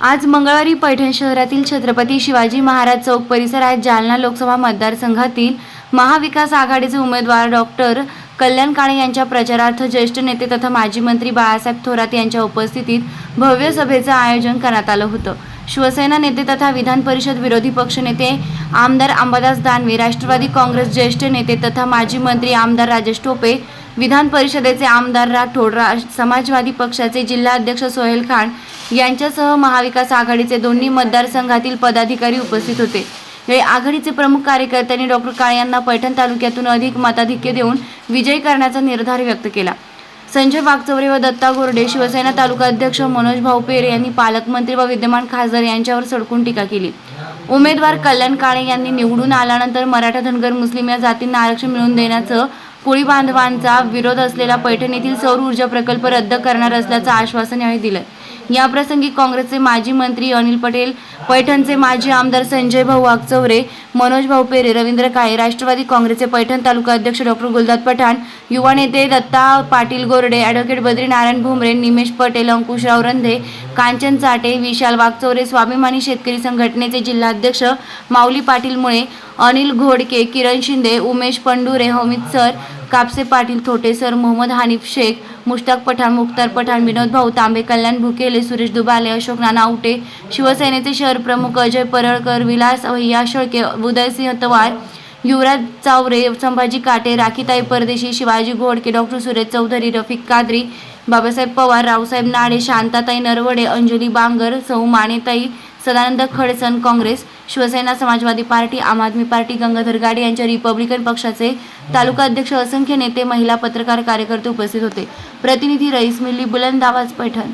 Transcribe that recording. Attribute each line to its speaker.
Speaker 1: आज मंगळवारी पैठण शहरातील छत्रपती शिवाजी महाराज चौक परिसरात जालना लोकसभा मतदारसंघातील महाविकास आघाडीचे उमेदवार डॉक्टर कल्याण काळे यांच्या प्रचारार्थ ज्येष्ठ नेते तथा माजी मंत्री बाळासाहेब थोरात यांच्या उपस्थितीत भव्य सभेचं आयोजन करण्यात आलं होतं. शिवसेना नेते तथा विधान परिषद विरोधी पक्षनेते आमदार अंबादास दानवे राष्ट्रवादी काँग्रेस ज्येष्ठ नेते तथा माजी मंत्री आमदार राजेश टोपे विधान परिषदेचे आमदार राठोड रा समाजवादी पक्षाचे जिल्हाध्यक्ष सोहेल खान यांच्यासह महाविकास आघाडीचे दोन्ही मतदारसंघातील पदाधिकारी उपस्थित होते. यावेळी आघाडीचे प्रमुख कार्यकर्त्यांनी डॉक्टर काळे यांना पैठण तालुक्यातून अधिक मताधिक्य देऊन विजयी करण्याचा निर्धार व्यक्त केला. संजय वागचौरे व दत्ता गोरडे शिवसेना तालुका अध्यक्ष मनोज भाऊ पेरे यांनी पालकमंत्री व विद्यमान खासदार यांच्यावर सडकून टीका केली. उमेदवार कल्याण काळे यांनी निवडून आल्यानंतर मराठा धनगर मुस्लिम या जातींना आरक्षण मिळवून देण्याचं कोळी बांधवांचा विरोध असलेला पैठण येथील सौर ऊर्जा प्रकल्प रद्द करणार असल्याचं आश्वासन यावेळी दिलं याप्रसंगी काँग्रेसचे माजी मंत्री अनिल पटेल पैठणचे माजी आमदार संजय भाऊ वागचौरे मनोज भाऊ पेरे रवींद्र काळे राष्ट्रवादी काँग्रेसचे पैठण तालुका अध्यक्ष डॉक्टर गुलदाद पठाण युवा नेते दत्ता पाटील गोरडे ॲडव्होकेट बद्रीनारायण भुमरे निमेश पटेल अंकुशराव रंधे कांचन चाटे विशाल वागचौरे स्वाभिमानी शेतकरी संघटनेचे जिल्हाध्यक्ष माऊली पाटील मुळे अनिल घोडके किरण शिंदे उमेश पंडुरे हमीद सर कापसे पाटील थोटे सर मोहम्मद हानिफ शेख मुश्ताक पठाण मुख्तार पठाण विनोद भाऊ तांबे कल्याण भुकेले सुरेश दुबाले अशोक नाना आवटे शिवसेनेचे शहर प्रमुख अजय परळकर विलास भैया शेळके उदयसिंह तवार युवराज चावरे संभाजी काटे राखीताई परदेशी शिवाजी घोडके डॉक्टर सुरेश चौधरी रफिक कादरी बाबासाहेब पवार रावसाहेब नाडे शांताताई नरवडे अंजली बांगर सौ मानेताई सदानंद खडसन काँग्रेस शिवसेना समाजवादी पार्टी आम आदमी पार्टी गंगाधर गाडे यांच्या रिपब्लिकन पक्षाचे तालुका अध्यक्ष असंख्य नेते महिला पत्रकार कार्यकर्ते उपस्थित होते. प्रतिनिधी रईस मिल्ली बुलंद आवाज पैठण.